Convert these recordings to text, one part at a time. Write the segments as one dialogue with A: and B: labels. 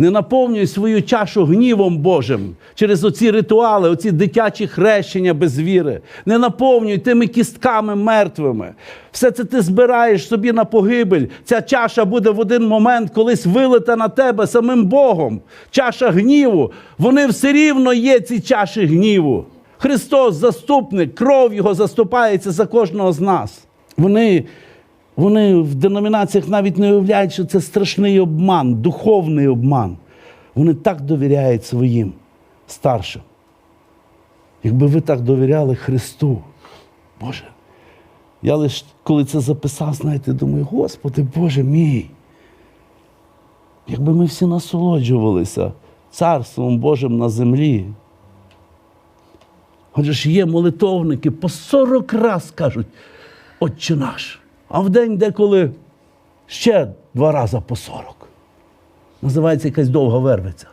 A: Не наповнюй свою чашу гнівом Божим через оці ритуали, оці дитячі хрещення без віри. Не наповнюй тими кістками мертвими. Все це ти збираєш собі на погибель. Ця чаша буде в один момент колись вилита на тебе самим Богом. Чаша гніву. Вони все рівно є ці чаші гніву. Христос, заступник, кров Його заступається за кожного з нас. Вони вони в деномінаціях навіть не уявляють, що це страшний обман, духовний обман. Вони так довіряють своїм старшим. Якби ви так довіряли Христу, Боже, я лише коли це записав, знаєте, думаю, Господи, Боже мій. Якби ми всі насолоджувалися Царством Божим на землі. Отже ж є молитовники по 40 раз кажуть, Отче наш. А в день деколи ще два рази по 40. Називається якась довга вервиця.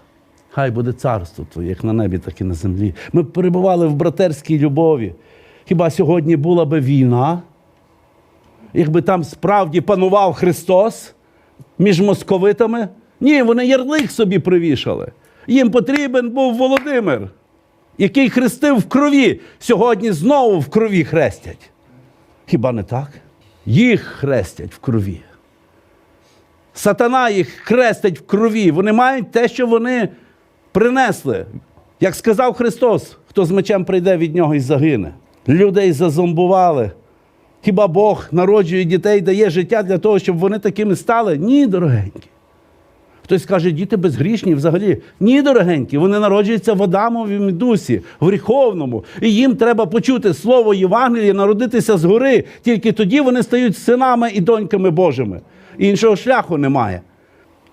A: Хай буде царство Твоє, як на небі, так і на землі. Ми перебували в братерській любові. Хіба сьогодні була би війна? Якби там справді панував Христос між московитами? Ні, вони ярлик собі привішали. Їм потрібен був Володимир, який хрестив в крові. Сьогодні знову в крові хрестять. Хіба не так? Їх хрестять в крові. Сатана їх хрестить в крові. Вони мають те, що вони принесли. Як сказав Христос, хто з мечем прийде від нього і загине. Людей зазомбували. Хіба Бог народжує дітей, дає життя для того, щоб вони такими стали? Ні, дорогенькі. Хтось каже, діти безгрішні взагалі. Ні, дорогенькі, вони народжуються в Адамовім дусі, в гріховному. І їм треба почути слово Євангелія, народитися згори. Тільки тоді вони стають синами і доньками Божими. Іншого шляху немає.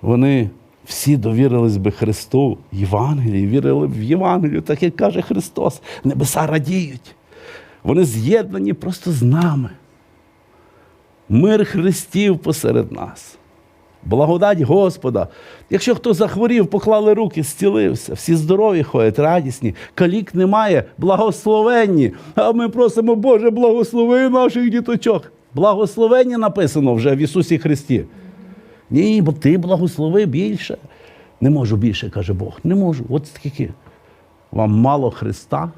A: Вони всі довірились би Христу, Євангелії, вірили б в Євангелію, так як каже Христос. Небеса радіють. Вони з'єднані просто з нами. Мир Христів посеред нас. Благодать Господа. Якщо хто захворів, поклали руки, зцілився. Всі здорові ходять, радісні, калік немає, благословенні. А ми просимо, Боже, благослови наших діточок. Благословення написано вже в Ісусі Христі. Ні, бо ти благослови більше. Не можу більше, каже Бог. Не можу. От скільки. Вам мало Христа,